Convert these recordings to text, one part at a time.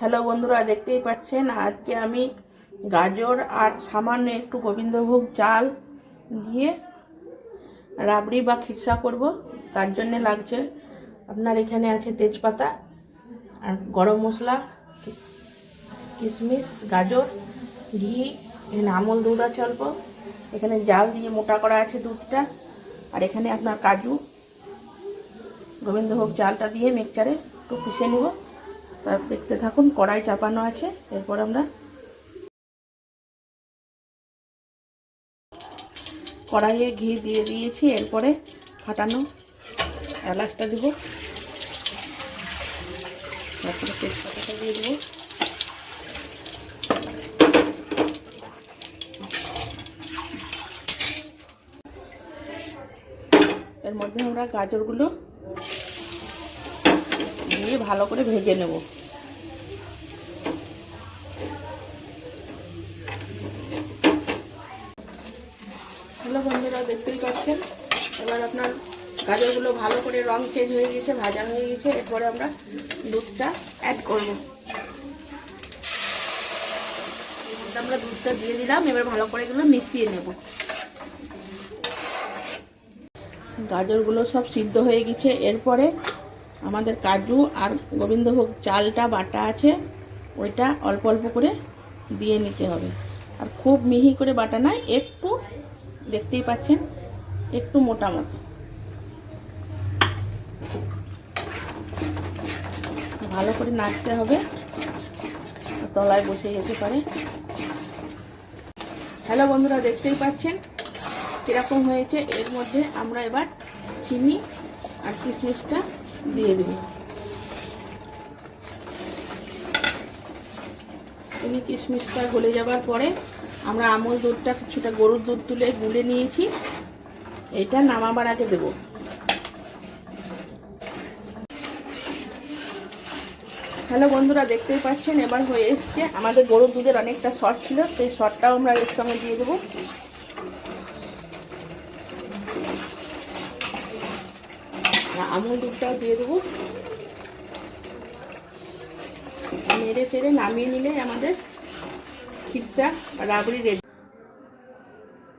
Hello বন্ধুরা, দেখতেই পাচ্ছেন আজকে আমি গাজর আর সামান্য একটু গোবিন্দভোগ চাল দিয়ে রাবড়ি বা খিরসা করব। তার জন্য লাগছে আপনার এখানে আছে তেজপাতা আর গরম মশলা, কিশমিশ, গাজর, ঘি, এখানে আমল দুধ আছে অল্প। এখানে জাল দিয়ে মোটা করা আছে দুধটা। আর এখানে আপনার কাজু, গোবিন্দভোগ চালটা দিয়ে মিক্সচারে একটু পিষে নেব। তার দেখতে থাকুন, কড়াই চাপানো আছে। এরপর আমরা কড়াইয়ে ঘি দিয়ে দিয়েছি। এরপরে ফাটানো এলাচটা দেবো। তারপরে তেজপাতাটা দিয়ে দেবো। এর মধ্যে আমরা গাজরগুলো ভালো করে ভেজে নেব। হ্যালো বন্ধুরা, দেখতেই পাচ্ছেন? এবার আপনার গাজরগুলো ভালো করে রং চেঞ্জ হয়ে গেছে, ভাজা হয়ে গেছে। এরপরে আমরা দুধটা অ্যাড করব। আমরা দুধটা দিয়ে দিলাম, এবার ভালো করে এগুলো মিশিয়ে নেব। গাজরগুলো সব সিদ্ধ হয়ে গেছে। এরপরে আমাদের কাজু আর গোবিন্দভোগ চালটা, বাটা আছে, ওইটা অল্প অল্প করে দিয়ে নিতে হবে। আর খুব মিহি করে বাটা নয়, একটু দেখতেই পাচ্ছেন, একটু মোটা মতো। ভালো করে নাড়তে হবে, তলায় বসে যেতে পারে। হ্যালো বন্ধুরা, দেখতেই পাচ্ছেন কীরকম হয়েছে। এর মধ্যে আমরা এবার চিনি আর কিশমিশটা দিয়ে দেব। চিনি কিশমিশটা গলে যাবার পরে আমরা আমল দুধটা, কিছুটা গরুর দুধ তুলে গুলে নিয়েছি। এটা নামাবার আগে দেব। হ্যালো বন্ধুরা, দেখতেই পাচ্ছেন, এবার হয়ে এসছে। আমাদের গরুর দুধের অনেকটা শর্ট ছিল, সেই শর্টটাও আমরা এর সঙ্গে দিয়ে দেবো। আমুল দুধটাও দিয়ে দেবো। নেড়ে চেড়ে নামিয়ে নিলে আমাদের খিরসা রাবড়ি রেডি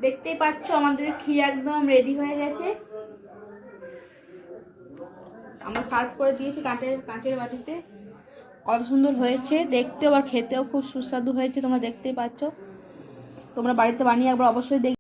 দেখতেই পাচ্ছ আমাদের ক্ষীর একদম রেডি হয়ে গেছে। আমরা সার্ভ করে দিয়েছি কাঁচের কাঁচের বাটিতে। কত সুন্দর হয়েছে, দেখতেও আর খেতেও খুব সুস্বাদু হয়েছে, তোমরা দেখতেই পাচ্ছ। তোমরা বাড়িতে বানিয়ে একবার অবশ্যই দেখ